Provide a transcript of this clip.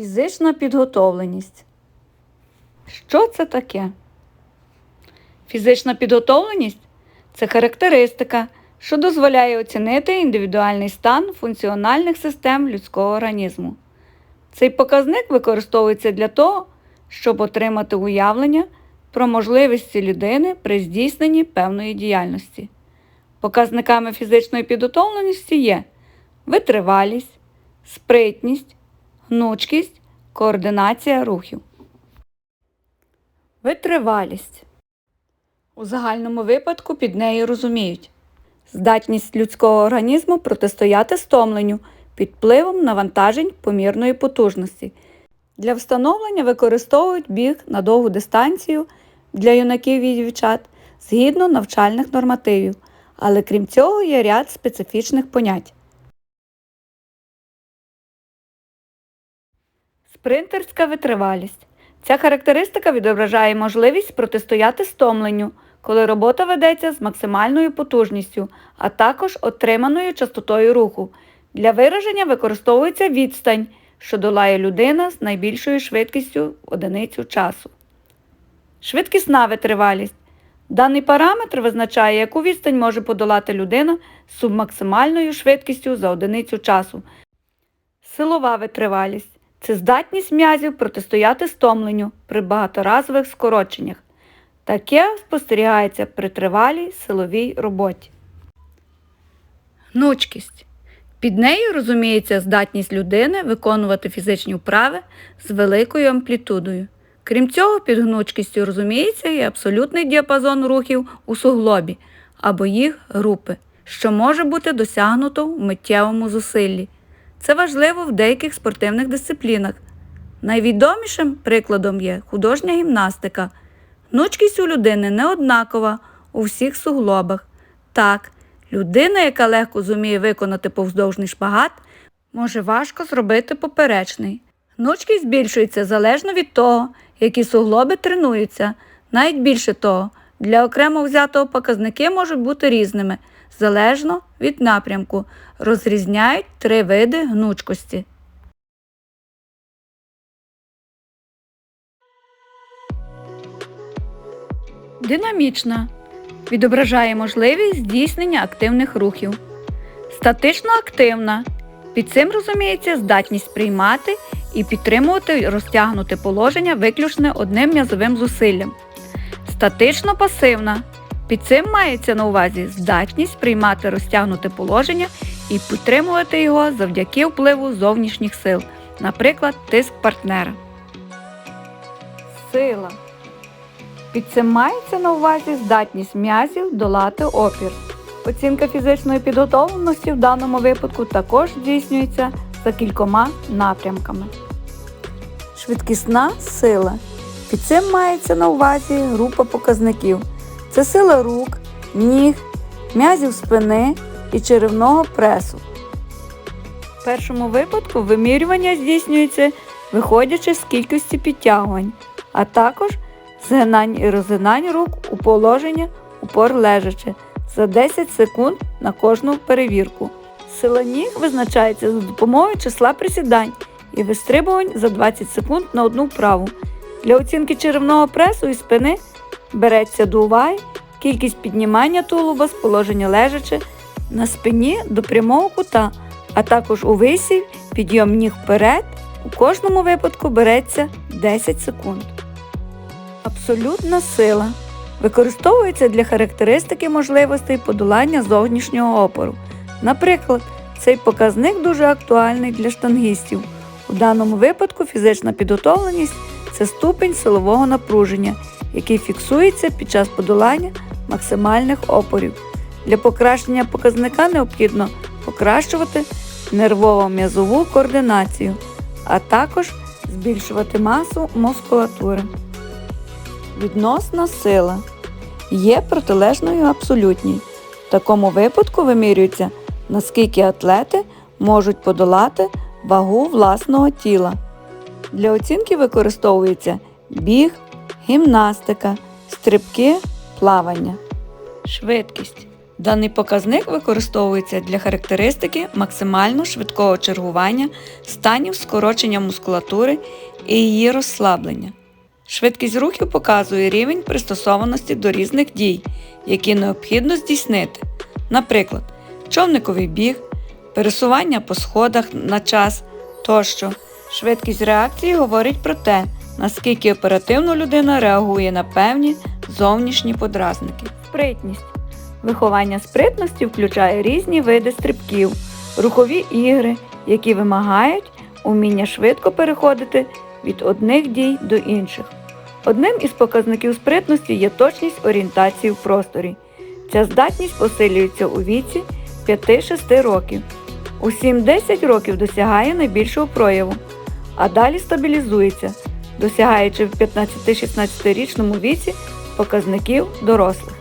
Фізична підготовленість. Що це таке? Фізична підготовленість це характеристика, що дозволяє оцінити індивідуальний стан функціональних систем людського організму. Цей показник використовується для того, щоб отримати уявлення про можливості людини при здійсненні певної діяльності. Показниками фізичної підготовленості є витривалість, спритність, гнучкість, координація рухів. Витривалість. У загальному випадку під нею розуміють здатність людського організму протистояти стомленню під впливом навантажень помірної потужності. Для встановлення використовують біг на довгу дистанцію для юнаків і дівчат згідно навчальних нормативів, але крім цього є ряд специфічних понять. Спринтерська витривалість. Ця характеристика відображає можливість протистояти стомленню, коли робота ведеться з максимальною потужністю, а також отриманою частотою руху. Для вираження використовується відстань, що долає людина з найбільшою швидкістю в одиницю часу. Швидкісна витривалість. Даний параметр визначає, яку відстань може подолати людина з субмаксимальною швидкістю за одиницю часу. Силова витривалість це здатність м'язів протистояти стомленню при багаторазових скороченнях. Таке спостерігається при тривалій силовій роботі. Гнучкість. Під нею розуміється здатність людини виконувати фізичні вправи з великою амплітудою. Крім цього, під гнучкістю розуміється і абсолютний діапазон рухів у суглобі або їх групи, що може бути досягнуто в миттєвому зусиллі. Це важливо в деяких спортивних дисциплінах. Найвідомішим прикладом є художня гімнастика. Гнучкість у людини не однакова у всіх суглобах. Так, людина, яка легко зуміє виконати повздовжний шпагат, може важко зробити поперечний. Гнучкість збільшується залежно від того, які суглоби тренуються. Навіть більше того, для окремо взятого показники можуть бути різними, залежно від напрямку. Розрізняють три види гнучкості. Динамічна відображає можливість здійснення активних рухів. Статично активна. Під цим розуміється здатність приймати і підтримувати розтягнуте положення виключно одним м'язовим зусиллям. Статично пасивна. Під цим мається на увазі здатність приймати розтягнуте положення і підтримувати його завдяки впливу зовнішніх сил, наприклад, тиск партнера. Сила. Під цим мається на увазі здатність м'язів долати опір. Оцінка фізичної підготовленості в даному випадку також здійснюється за кількома напрямками. Швидкісна сила. Під цим мається на увазі група показників. Це сила рук, ніг, м'язів спини і черевного пресу. В першому випадку вимірювання здійснюється виходячи з кількості підтягувань, а також згинань і розгинань рук у положення упор лежачи за 10 секунд на кожну перевірку. Сила ніг визначається за допомогою числа присідань і вистрибувань за 20 секунд на одну вправу. Для оцінки черевного пресу і спини береться до уваги кількість піднімання тулуба з положення лежачи на спині до прямого кута, а також у висів підйом ніг вперед. У кожному випадку береться 10 секунд. Абсолютна сила використовується для характеристики можливостей подолання зовнішнього опору. Наприклад, цей показник дуже актуальний для штангістів. У даному випадку фізична підготовленість це ступень силового напруження, який фіксується під час подолання максимальних опорів. Для покращення показника необхідно покращувати нервово-м'язову координацію, а також збільшувати масу мускулатури. Відносна сила є протилежною абсолютній. В такому випадку вимірюється, наскільки атлети можуть подолати вагу власного тіла. Для оцінки використовується біг, гімнастика, стрибки, плавання. Швидкість Даний показник використовується для характеристики максимально швидкого чергування станів скорочення мускулатури і її розслаблення. Швидкість рухів показує рівень пристосованості до різних дій, які необхідно здійснити, наприклад, човниковий біг, пересування по сходах на час тощо. Швидкість реакції говорить про те, наскільки оперативно людина реагує на певні зовнішні подразники. Спритність. Виховання спритності включає різні види стрибків, рухові ігри, які вимагають уміння швидко переходити від одних дій до інших. Одним із показників спритності є точність орієнтації в просторі. Ця здатність посилюється у віці 5-6 років. У 7-10 років досягає найбільшого прояву, а далі стабілізується, досягаючи в 15-16 річному віці показників дорослих.